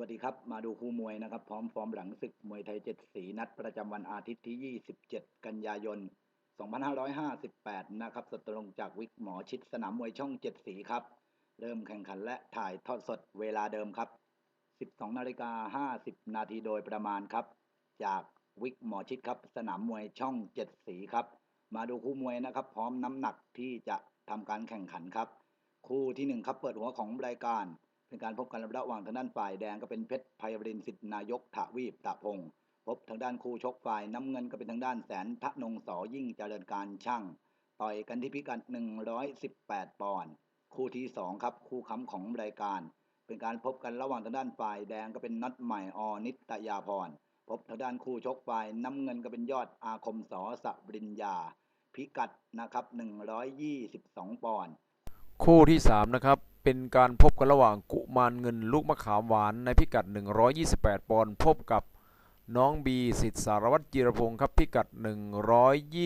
วัสดีครับ มาดูคู่มวยนะครับ พร้อมฟอร์มหลังศึกมวยไทยเจ็ดสีนัดประจำวันอาทิตย์ที่ 27 กันยายน 2558 นะครับ สตรงจากวิกหมอชิดสนามมวยช่องเจ็ดสีครับ เริ่มแข่งขันและถ่ายทอดสดเวลาเดิมครับ 12 นาฬิกา 50 นาทีโดยประมาณครับ จากวิกหมอชิดครับ สนามมวยช่องเจ็ดสีครับ มาดูคู่มวยนะครับ พร้อมน้ำหนักที่จะทำการแข่งขันครับ คู่ที่หนึ่งครับเปิดหัวของรายการ เป็นการพบกันระหว่างทางด้านฝ่ายแดงก็เป็นเพชรไพรินสิทธินายกถาวีปตะพงศ์พบทางด้านคู่ชกฝ่ายน้ำเงินก็เป็นทางด้านแสนทะนงสอยิ่งเจริญการช่าง ต่อยกันที่พิกัด 118 ปอนด์คู่ที่สองครับ คู่ค้ำของรายการ เป็นการพบกันระหว่างทางด้านฝ่ายแดงก็เป็นนัดใหม่อนิตยาพรพบทางด้านคู่ชกฝ่ายน้ำเงินก็เป็นยอดอาคมสอสบริญญา พิกัดนะครับ 122 ปอนด์คู่ที่ 3 นะครับ เป็นการพบกันระหว่างกุมารเงินลูกมะขามหวานในพิกัด 128 ปอนด์พบกับน้องบีสิทธิสารวัตรจิรพงศ์ครับพิกัด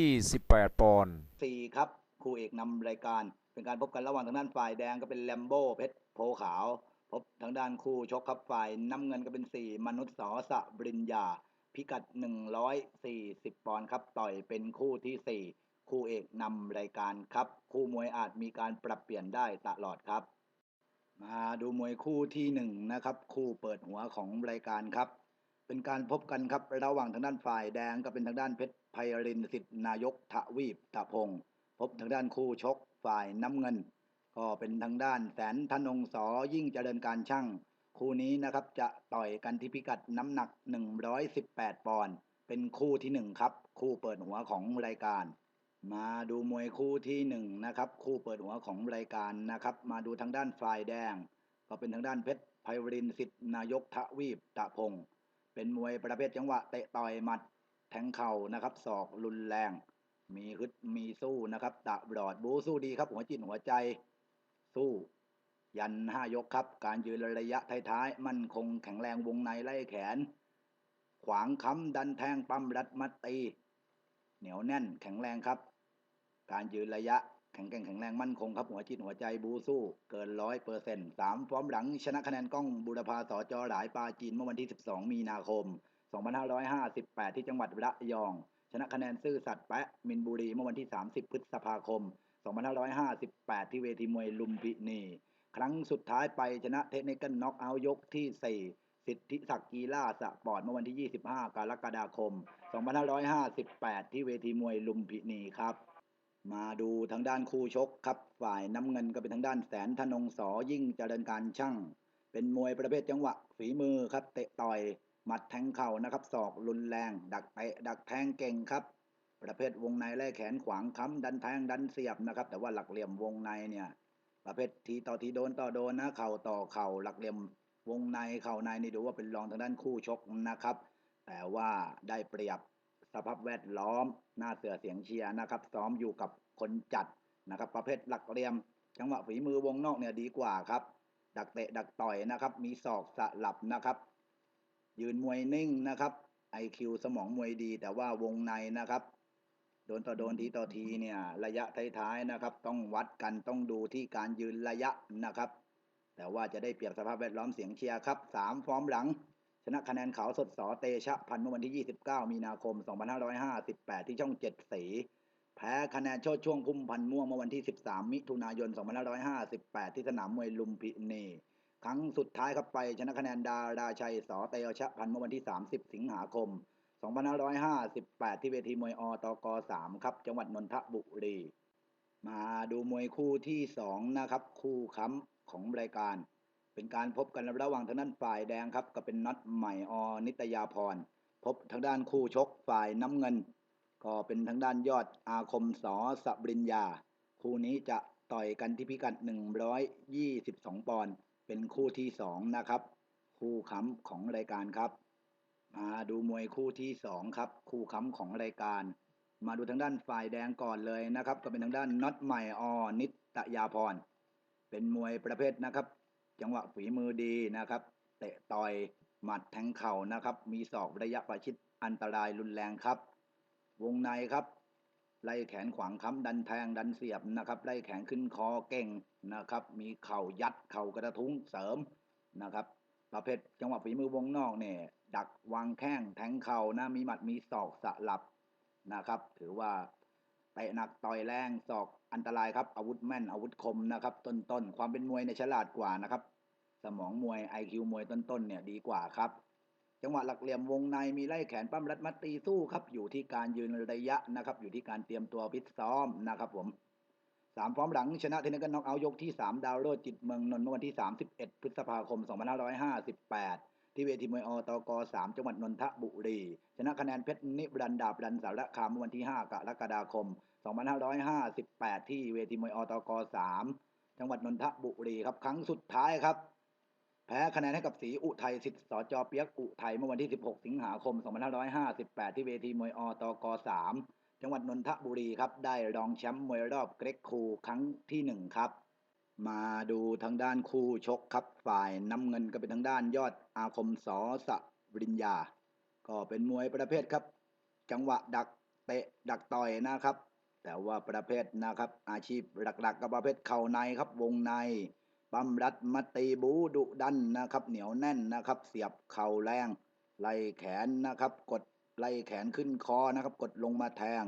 128 ปอนด์สี่ครับคู่เอกนำรายการ เป็นการพบกันระหว่างทางด้านฝ่ายแดงก็เป็นแลมโบ้เพชรโพขาว พบทางด้านคู่ชกครับฝ่ายน้ำเงินก็เป็นสี่มนุษย์สอสะบริญญา พิกัด 140 ปอนด์ครับต่อยเป็นคู่ที่ 4คู่เอกนำรายการครับ คู่มวยอาจมีการปรับเปลี่ยนได้ตลอดครับ มาดูมวยคู่ที่หนึ่งนะครับ คู่เปิดหัวของรายการครับ เป็นการพบกันครับระหว่างทางด้านฝ่ายแดงก็เป็นทางด้านเพชรไพรินสิทธินายกถวีปตะพงพบทางด้านคู่ชกฝ่ายน้ำเงิน ก็เป็นทางด้านแสนธนงสอยิ่งเจริญการช่าง คู่นี้นะครับจะต่อยกันที่พิกัดน้ำหนัก 118 ปอนด์เป็นคู่ที่หนึ่งครับ คู่เปิดหัวของรายการ มาดูมวยคู่ที่หนึ่งนะครับ คู่เปิดหัวของรายการนะครับ มาดูทางด้านฝ่ายแดง ก็เป็นทางด้านเพชรไพรินสิทธินายกทวีปตะพง เป็นมวยประเภทจังหวะเตะต่อยหมัด แทงเข่านะครับศอกรุนแรง มีฮึดมีสู้นะครับตะบลอดบูสู้ดีครับ หัวจิตหัวใจสู้ ยันห้ายกครับ การยืนระยะท้ายๆมั่นคงแข็งแรงวงในไล่แขน ขวางค้ำดันแทงปั้มรัดมัดตี เหนียวแน่นแข็งแรงครับ การยืนระยะแข็งแกร่งแข็งแรงมั่นคงครับหัวจิตหัวใจบูสู้เกินร้อยเปอร์เซ็นต์สามฟอร์มหลังชนะคะแนนกล้องบุรพาสจอหลายปาจีนเมื่อวันที่ 12 มีนาคม 2558 ที่จังหวัดระยอง ชนะคะแนนซื่อสัตย์แปะมินบุรีเมื่อวันที่ 30 พฤษภาคม 2558 ที่เวทีมวยลุมพินีครั้งสุดท้ายไปชนะเทคนิคน็อกเอายกที่ 4สิทธิศักดิ์กีฬาสปอร์ตเมื่อวันที่ 25 กรกฎาคม 2558 ที่เวทีมวยลุมพินีครับ มาดูทางด้านคู่ชกครับ ฝ่ายน้ำเงินก็เป็นทางด้านแสนธนงสอยิ่งเจริญการช่าง เป็นมวยประเภทจังหวะฝีมือครับ เตะต่อยหมัดแทงเข่านะครับศอกรุนแรง ดักเตะดักแทงเก่งครับ ประเภทวงในแล่แขนขวางค้ำดันแทงดันเสียบนะครับ แต่ว่าหลักเหลี่ยมวงในเนี่ย ประเภททีต่อทีโดนต่อโดนนะเข่าต่อเข่าหลักเหลี่ยมวงในเข่าในนี่ดูว่าเป็นรองทางด้านคู่ชกนะครับ แต่ว่าได้เปรียบ สภาพแวดล้อม หน้าเสือเสียงเชียร์นะครับ ซ้อมอยู่กับคนจัดนะครับ ประเภทหลักเหลี่ยม จังหวะฝีมือวงนอกเนี่ยดีกว่าครับ ดักเตะดักต่อยนะครับ มีศอกสลับนะครับ ยืนมวยนิ่งนะครับไอคิวสมองมวยดี แต่ว่าวงในนะครับโดนต่อโดนทีต่อทีเนี่ย ระยะท้ายๆนะครับ ต้องวัดกันต้องดูที่การยืนระยะนะครับ แต่ว่าจะได้เปรียบสภาพแวดล้อมเสียงเชียร์ครับสามฟอร์มหลัง ชนะคะแนนขาวสดสอเตชะพันธ์เมื่อวันที่ 29 มีนาคม 2558 ที่ช่องเจ็ดสี แพ้คะแนนโชดช่วงพุ่มพันธ์ม่วงเมื่อวันที่ 13 มิถุนายน 2558 ที่สนามมวยลุมพินีครั้งสุดท้ายครับไปชนะคะแนนดาราชัยสอเตชะพันธ์เมื่อวันที่ 30 สิงหาคม 2558 ที่เวทีมวยอตก 3 ครับ จังหวัดนนทบุรี มาดูมวยคู่ที่สองนะครับ คู่ค้ำของรายการ เป็นการพบกันระหว่างทางด้านฝ่ายแดงครับ ก็เป็นน็อตใหม่อนิตยาพร พบทางด้านคู่ชกฝ่ายน้ำเงิน ก็เป็นทางด้านยอดอาคมสอสบริญญา คู่นี้จะต่อยกันที่พิกัด 122 ปอนด์เป็นคู่ที่สองนะครับ คู่ค้ำของรายการครับ มาดูมวยคู่ที่สองครับ คู่ค้ำของรายการ มาดูทางด้านฝ่ายแดงก่อนเลยนะครับ ก็เป็นทางด้านน็อตใหม่อนิตยาพร เป็นมวยประเภทนะครับ จังหวะฝีมือดีนะครับเตะต่อยหมัดแทงเข่านะครับ มีศอกระยะประชิดอันตรายรุนแรงครับ วงในครับ ไล่แขนขวางค้ำดันแทงดันเสียบนะครับ ไล่แขนขึ้นคอเก่งนะครับ มีเข่ายัดเข่ากระทุ้งเสริมนะครับ ประเภทจังหวะฝีมือวงนอกเนี่ยดักวางแข้งแทงเข่านะมีหมัดมีศอกสลับนะครับ ถือว่า เตะหนักต่อยแรงศอกอันตรายครับ อาวุธแม่นอาวุธคมนะครับ ต้นๆ ความเป็นมวยในฉลาดกว่านะครับ สมองมวย IQ มวยต้นๆเนี่ยดีกว่าครับ จังหวะหลักเหลี่ยมวงในมีไล่แขนปั้มรัดมัดตีสู้ครับ อยู่ที่การยืนระยะนะครับ อยู่ที่การเตรียมตัวฟิตซ้อมนะครับผมสามฟอร์มหลังชนะเทนนิสกันน็อกเอายกที่สามดาวโรดจิตเมืองนนท์เมื่อวันที่31พฤษภาคม2558 ที่เวทีมวยอตก3จังหวัดนนทบุรี ชนะคะแนนเพชรนิบรันดาบรันสารคามวันที่ 5 กรกฎาคม 2558 ที่เวทีมวยอตก3จังหวัดนนทบุรีครับครั้งสุดท้ายครับ แพ้คะแนนให้กับศรีอุทัยสิทธิ์สจเปียกอุทัยเมื่อวันที่ 16 สิงหาคม 2558 ที่เวทีมวยอตก3จังหวัดนนทบุรีครับ ได้รองแชมป์มวยรอบเกรกคูครั้งที่หนึ่งครับ มาดูทางด้านคู่ชกครับฝ่ายน้ำเงินก็เป็นทางด้านยอดอาคมสอสะบริญญา ก็เป็นมวยประเภทครับ จังหวะดักเตะดักต่อยนะครับ แต่ว่าประเภทนะครับ อาชีพหลักๆก็ประเภทเข่าในครับ วงในปั้มรัดมัตีบูดุดันนะครับ เหนียวแน่นนะครับ เสียบเข่าแรง ไล่แขนนะครับ กดไล่แขนขึ้นคอนะครับ กดลงมาแทง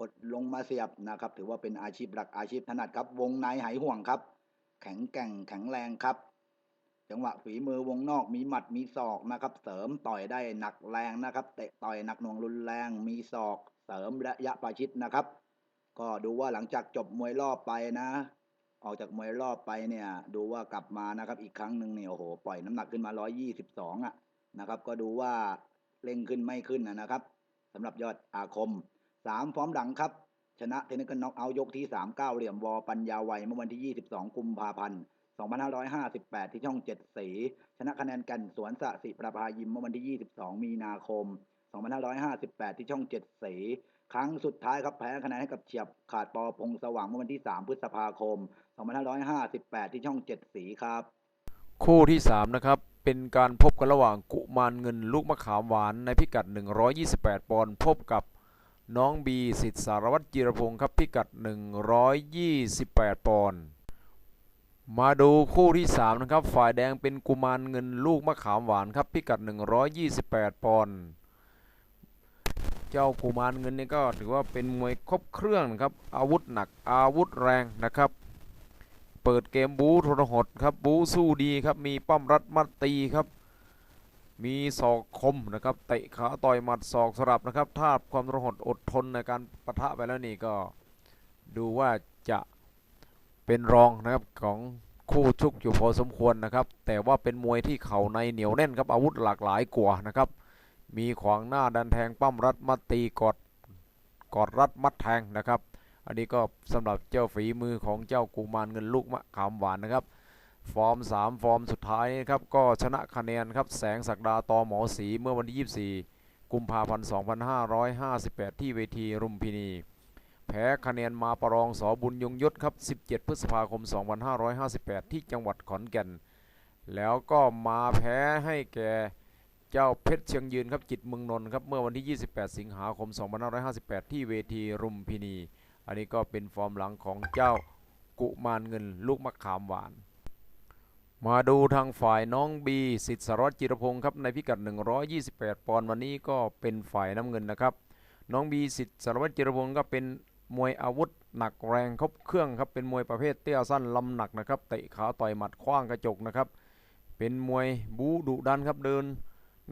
กดลงมาเสียบนะครับ ถือว่าเป็นอาชีพหลักอาชีพถนัดครับ วงในหายห่วงครับ แข็งแกร่งแข็งแรงครับ จังหวะฝีมือวงนอกมีหมัดมีศอกนะครับ เสริมต่อยได้หนักแรงนะครับ เตะต่อยหนักหน่วงรุนแรง มีศอก เสริมระยะประชิดนะครับ ก็ดูว่าหลังจากจบมวยรอบไปนะ ออกจากมวยรอบไปเนี่ย ดูว่ากลับมานะครับ อีกครั้งหนึ่งเนี่ยโอ้โหปล่อยน้ำหนักขึ้นมา 122อะนะครับ ก็ดูว่าเร่งขึ้นไม่ขึ้นนะครับสำหรับยอดอาคมสามฟอร์มหลังครับ ชนะเทนนิสกันน็อกเอาท์ยกที่3 9เหลี่ยมวอปัญญาวัยเมื่อวันที่22กุมภาพันธ์2558ที่ช่อง7สี ชนะคะแนนกันสวนสะสิประภายิมเมื่อวันที่22มีนาคม2558ที่ช่อง7สีครั้งสุดท้ายครับแพ้คะแนนให้กับเฉียบขาดปอพงสว่างเมื่อวันที่ 3 พฤษภาคม 2558 ที่ช่อง 7 สีครับ คู่ที่ 3 นะครับ เป็นการพบกันระหว่างกุมารเงินลูกมะขามหวานในพิกัด 128 ปอนด์พบกับ น้องบีสิทธิสารวัตรจิรพงศ์ครับพิกัด 128 ปอนด์มาดูคู่ที่ 3 นะครับ ฝ่ายแดงเป็นกุมารเงินลูกมะขามหวานครับพิกัด 128 ปอนด์เจ้ากุมารเงินนี่ก็ถือว่าเป็นมวยครบเครื่องครับอาวุธหนักอาวุธแรงนะครับ เปิดเกมบูทรหดครับบูสู้ดีครับมีป้อมรัดมัดตีครับ มีศอกคมนะครับเตะขาต่อยหมัดศอกสลับนะครับ ถ้าความทรหดอดทนในการปะทะไปแล้วนี่ก็ดูว่าจะเป็นรองนะครับของคู่ชุกอยู่พอสมควรนะครับ แต่ว่าเป็นมวยที่เข่าในเหนียวแน่นครับอาวุธหลากหลายกว่านะครับ มีขวางหน้าดันแทงปั้มรัดมัดตีกอดกอดรัดมัดแทงนะครับ อันนี้ก็สำหรับเจ้าฝีมือของเจ้ากุมารเงินลูกมะขามหวานนะครับ ฟอร์ม 3 ฟอร์มสุดท้ายนะครับก็ชนะคะแนนครับแสงศักดาตอหมอสีเมื่อวันที่ 24 กุมภาพันธ์ 2558 ที่เวทีรุมพินี แพ้คะแนนมาประรองสอบุญยงยศครับ 17 พฤษภาคม 2558 ที่จังหวัดขอนแก่น แล้วก็มาแพ้ให้แก่เจ้าเพชรเชียงยืนครับจิตเมืองนนท์ครับเมื่อวันที่ 28 สิงหาคม 2558 ที่เวทีรุมพินี อันนี้ก็เป็นฟอร์มหลังของเจ้ากุมารเงินลูกมะขามหวาน มาดูทางฝ่ายน้องบีสิทธิสารจิรพงศ์ครับในพิกัด 128 ปอนด์วันนี้ก็เป็นฝ่ายน้ำเงินนะครับ น้องบีสิทธิสารวัตรจิรพงศ์ก็เป็นมวยอาวุธหนักแรงครบเครื่องครับเป็นมวยประเภทเตี้ยสั้นลำหนักนะครับเตะขาต่อยหมัดคว้างกระจกนะครับ เป็นมวยบูดุดันครับเดิน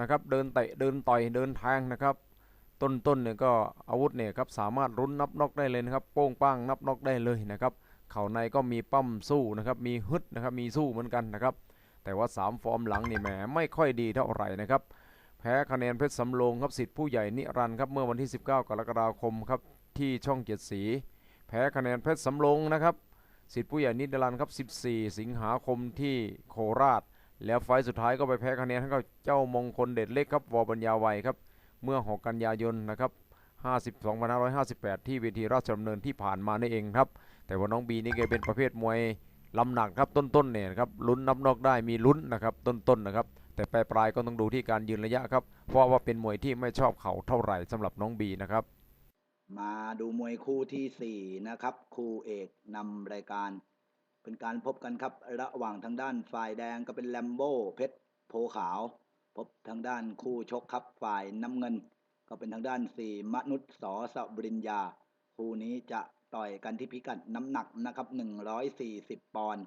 นะครับเดินเตะเดินต่อยเดินแทงนะครับ ต้นๆเนี่ยก็อาวุธเนี่ยครับสามารถรุนนับนอกได้เลยนะครับโป้งป้างนับนอกได้เลยนะครับ เข่าในก็มีปั้มสู้นะครับ มีฮึดนะครับ มีสู้เหมือนกันนะครับ แต่ว่า 3 ฟอร์มหลังนี่แหมไม่ค่อยดีเท่าไหร่นะครับ แพ้คะแนนเพชรสำโรงครับสิทธิ์ผู้ใหญ่นิรันด์ครับเมื่อวันที่ 19 กรกฎาคมครับที่ช่องเจ็ดสี แพ้คะแนนเพชรสำโรงนะครับสิทธิ์ผู้ใหญ่นิรันด์ครับ 14 สิงหาคมที่โคราช แล้วไฟสุดท้ายก็ไปแพ้คะแนนให้กับเจ้ามงคลเดชเล็กครับวอบัญญาวัยครับเมื่อ 6 กันยายนนะครับ 52,558 ที่เวทีราชดำเนินที่ผ่านมานี่เองครับ แต่ว่าน้องบีนี่แกเป็นประเภทมวยลำหนักครับต้นๆเนี่ยนะครับลุ้นนับนอกได้มีลุ้นนะครับต้นๆนะครับ แต่ปลายๆก็ต้องดูที่การยืนระยะครับ เพราะว่าเป็นมวยที่ไม่ชอบเข่าเท่าไหร่สำหรับน้องบีนะครับ มาดูมวยคู่ที่สี่นะครับ คู่เอกนำรายการ เป็นการพบกันครับ ระหว่างทางด้านฝ่ายแดงก็เป็นแลมโบ้เพชรโพขาว พบทางด้านคู่ชกครับฝ่ายน้ำเงิน ก็เป็นทางด้านสีมนุษย์สอสบริญญา คู่นี้จะ ต่อยกันที่พิกัดน้ำหนักนะครับหนึ่งร้อยสี่สิบปอนด์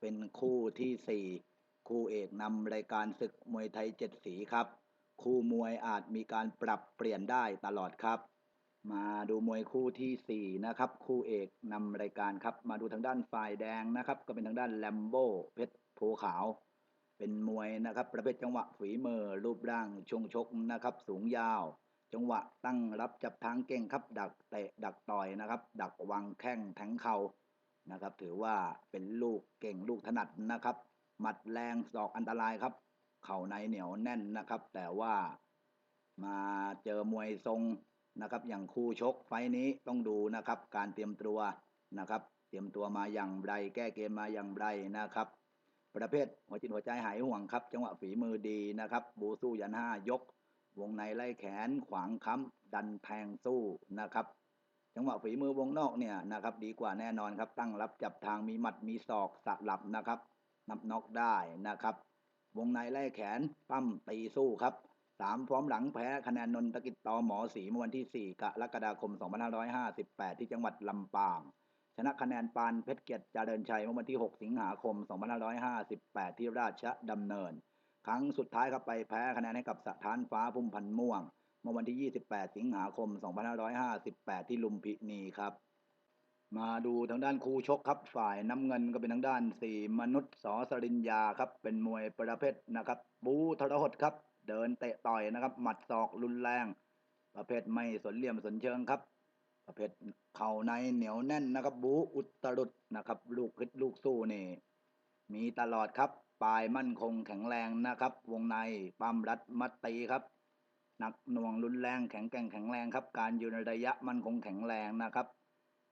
เป็นคู่ที่สี่คู่เอกนำรายการศึกมวยไทยเจ็ดสีครับ คู่มวยอาจมีการปรับเปลี่ยนได้ตลอดครับ มาดูมวยคู่ที่สี่นะครับ คู่เอกนำรายการครับ มาดูทางด้านฝ่ายแดงนะครับ ก็เป็นทางด้านแลมโบ้เพชรโพขาว เป็นมวยนะครับ ประเภทจังหวะฝีมือรูปร่างชงชกนะครับ สูงยาว จังหวะตั้งรับจับทางเก่งครับ ดักเตะดักต่อยนะครับ ดักวางแข้งแทงเข่านะครับ ถือว่าเป็นลูกเก่งลูกถนัดนะครับ หมัดแรงศอกอันตรายครับ เข่าในเหนียวแน่นนะครับ แต่ว่ามาเจอมวยทรงนะครับ อย่างคู่ชกไฟนี้ต้องดูนะครับ การเตรียมตัวนะครับ เตรียมตัวมาอย่างไร แก้เกมมาอย่างไรนะครับ ประเภทหัวจิตหัวใจหายห่วงครับ จังหวะฝีมือดีนะครับ บูสู้ยันห้ายก วงในไล่แขนขวางค้ำดันแทงสู้นะครับ จังหวะฝีมือวงนอกเนี่ยนะครับ ดีกว่าแน่นอนครับ ตั้งรับจับทางมีหมัดมีศอกสลับนะครับ นับน็อกได้นะครับ วงในไล่แขนปั้มตีสู้ครับสามพร้อมหลังแพ้คะแนนนนทกิจตอหมอสีเมื่อวันที่ 4 กรกฎาคม 2558 ที่จังหวัดลำปาง ชนะคะแนนปานเพชรเกียรติเจริญชัยเมื่อวันที่ 6 สิงหาคม 2558 ที่ราชดำเนิน ครั้งสุดท้ายครับไปแพ้คะแนนให้กับสถานฟ้าพุ่มพันม่วง เมื่อวันที่ 28 สิงหาคม 2558 ที่ลุมพินีครับ มาดูทางด้านคู่ชกครับฝ่ายน้ำเงินก็เป็นทางด้านสี่มนุษย์สอสริญญาครับ เป็นมวยประเภทนะครับ บูทรหดครับ เดินเตะต่อยนะครับ หมัดศอกรุนแรง ประเภทไม่สนเหลี่ยมสนเชิงครับ ประเภทเข่าในเหนียวแน่นนะครับ บูอุตรุดนะครับ ลูกพิษลูกสู้นี่มีตลอดครับ ปลายมั่นคงแข็งแรงนะครับ วงในปั้มรัดมัดตีครับหนักหน่วงรุนแรงแข็งแกร่งแข็งแรงครับ การอยืนระยะมั่นคงแข็งแรงนะครับ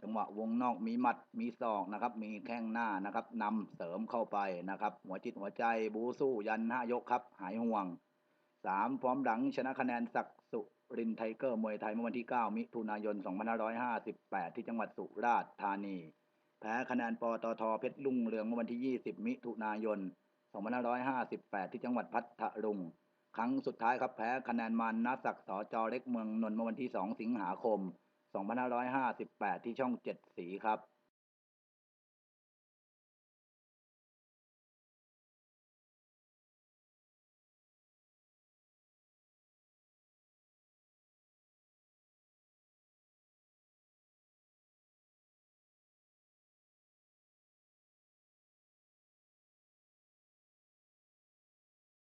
จังหวะวงนอกมีหมัดมีศอกนะครับ มีแข้งหน้านะครับนำเสริมเข้าไปนะครับ หัวจิตหัวใจบูสู้ยันห้ายกครับ หายห่วงสามพร้อมหลังชนะคะแนนศักสุรินทร์ไทเกอร์มวยไทยเมื่อวันที่ 9 มิถุนายน 2558 ที่จังหวัดสุราษฎร์ธานี แพ้คะแนนปตทเพชรลุ่งเรืองเมื่อวันที่ 20 มิถุนายน 2558 ที่จังหวัดพัทลุง ครั้งสุดท้ายครับแพ้คะแนนมันนัศักดิ์สจเล็กเมืองนนท์เมื่อวันที่ 2 สิงหาคม 2558 ที่ช่องเจ็ดสีครับ